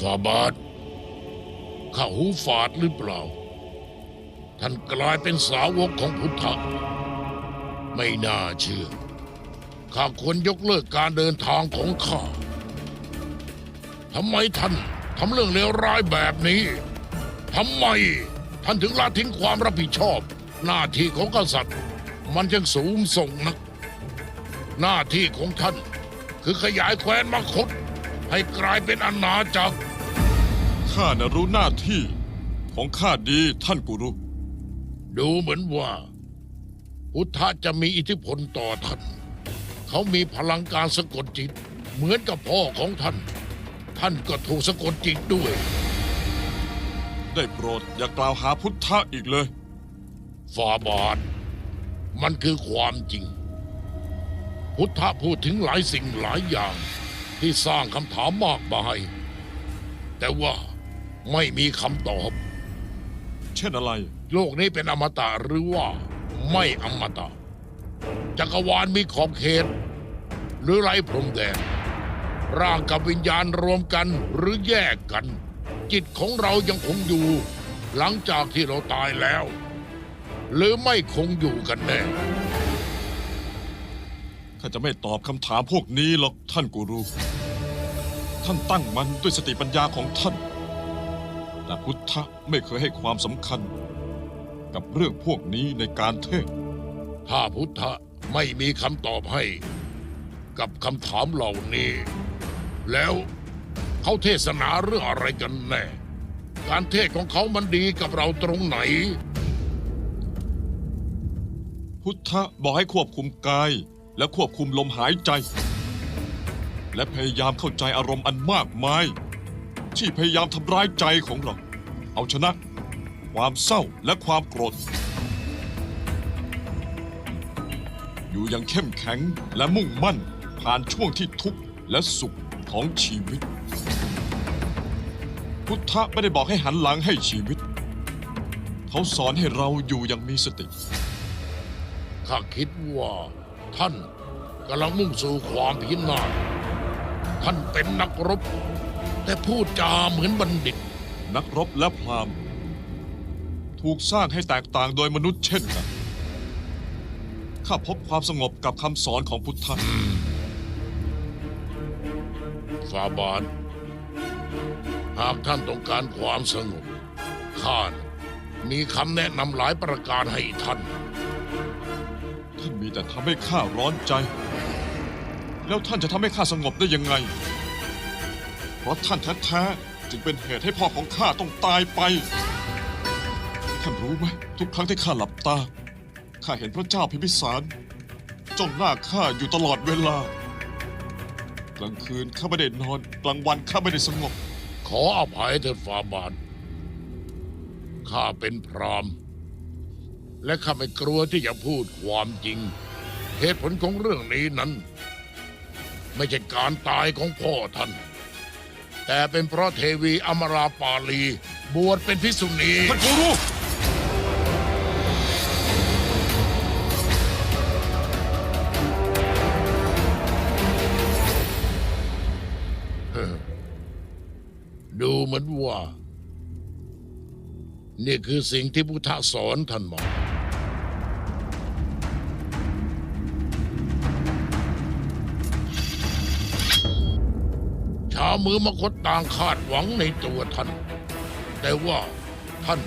ฟาบาทข้าหูฝาดหรือเปล่า ท่านกลายเป็นสาวกของพุทธะ ไม่น่าเชื่อ ข้าควรยกเลิกการเดินทางของข้า ทำไมท่านทำเรื่องเลวร้ายแบบนี้ ทำไมท่านถึงละทิ้งความรับผิดชอบ หน้าที่ของกษัตริย์ มันยังสูงส่งนัก หน้าที่ของท่านคือขยายแคว้นมคตให้กลายเป็นอาณาจักร ข้านะรู้หน้าที่ของข้าดีท่านกูรู้ดูเหมือนว่า พุทธะจะมีอิทธิพลต่อท่าน เขามีพลังการสะกดจิต เหมือนกับพ่อของท่าน ท่านก็ถูกสะกดจิตด้วย ได้โปรดอย่ากล่าวหาพุทธะอีกเลย ฟาบาท มันคือความจริง พุทธะพูดถึงหลายสิ่งหลายอย่างที่สร้างคำถามมากมายแต่ว่า ไม่มีคำตอบ เช่นอะไร โลกนี้เป็นอมตะหรือว่า ไม่อมตะ จักรวาลมีขอบเขต หรือไรพรมแดน ร่างกับวิญญาณรวมกันหรือแยกกัน จิตของเรายังคงอยู่ หลังจากที่เราตายแล้ว หรือไม่คงอยู่กันแน่ ข้าจะไม่ตอบคำถามพวกนี้หรอกท่านกูรู้ท่านตั้งมันด้วยสติปัญญาของท่าน แต่พุทธะไม่เคยให้ความสำคัญ กับเรื่องพวกนี้ในการเทศน์ถ้าพุทธะไม่มีคำตอบให้ กับคำถามเหล่านี้ แล้วเขาเทศนาเรื่องอะไรกันแน่ การเทศของเขามันดีกับเราตรงไหน พุทธะบอกให้ควบคุมกาย และควบคุมลมหายใจ และพยายามเข้าใจอารมณ์อันมากมาย ที่พยายามทำร้ายใจของเรา เอาชนะ ความเศร้าและความโกรธ อยู่อย่างเข้มแข็งและมุ่งมั่นผ่านช่วงที่ทุกข์และสุขของชีวิต พุทธะไม่ได้บอกให้หันหลังให้ชีวิต เขาสอนให้เราอยู่อย่างมีสติ ข้าคิดว่าท่านกำลังมุ่งสู่ความพินาศท่านเป็นนักรบ แต่พูดจาเหมือนบัณฑิต นักรบและพราหมณ์ถูกสร้างให้แตกต่างโดยมนุษย์เช่นกัน ข้าพบความสงบกับคำสอนของพุทธะฟาบาทหากท่านต้องการความสงบข้านะมีคำแนะนำหลายประการให้ท่าน ท่านมีแต่ทำให้ข้าร้อนใจ แล้วท่านจะทำให้ข้าสงบได้ยังไง เพราะท่านแท้ๆจึงเป็นเหตุให้พ่อของข้าต้องตายไป ท่านรู้ไหมทุกครั้งที่ข้าหลับตา ข้าเห็นพระเจ้าพิมพิสารจ้องหน้าข้าอยู่ตลอดเวลา กลางคืนข้าไม่ได้นอน กลางวันข้าไม่ได้สงบ ขออภัยเถิดฟาบาทข้าเป็นพรามและข้าไม่กลัวที่จะพูดความจริง เหตุผลของเรื่องนี้นั้น ไม่ใช่การตายของพ่อท่าน แต่เป็นเพราะเทวีอมราปาลี บวชเป็นพิกษุณีท่านกูรู้ดูเหมือนว่า นี่คือสิ่งที่พุทธสอนท่านมา มือมคตต่างคาดหวังในตัวท่าน แต่ว่าท่าน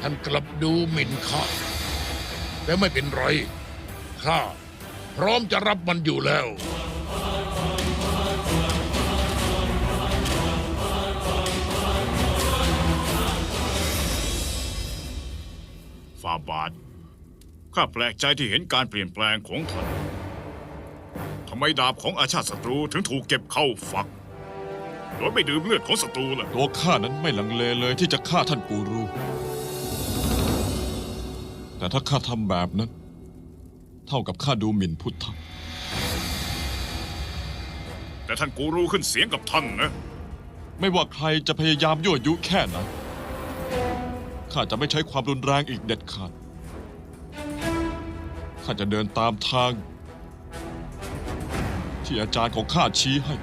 ท่านกลับดูหมิ่นข้าแต่ไม่เป็นไรข้าพร้อมจะรับมันอยู่แล้ว ฟาบาทข้าแปลกใจที่เห็นการเปลี่ยนแปลงของท่านทำไมดาบของอาชาติศัตรูถึงถูกเก็บเข้าฝัก โดยไม่ดื่มเลือดของศัตรูล่ะ ตัวข้านั้นไม่ลังเลเลยที่จะฆ่าท่านกูรู แต่ถ้าข้าทำแบบนั้น เท่ากับข้าดูหมิ่นพุทธะแต่ท่านกูรูขึ้นเสียงกับท่านนะ ไม่ว่าใครจะพยายามยั่วยุแค่ไหนข้าจะไม่ใช้ความรุนแรงอีกเด็ดขาด ข้าจะเดินตามทาง ที่อาจารย์ของข้าชี้ให้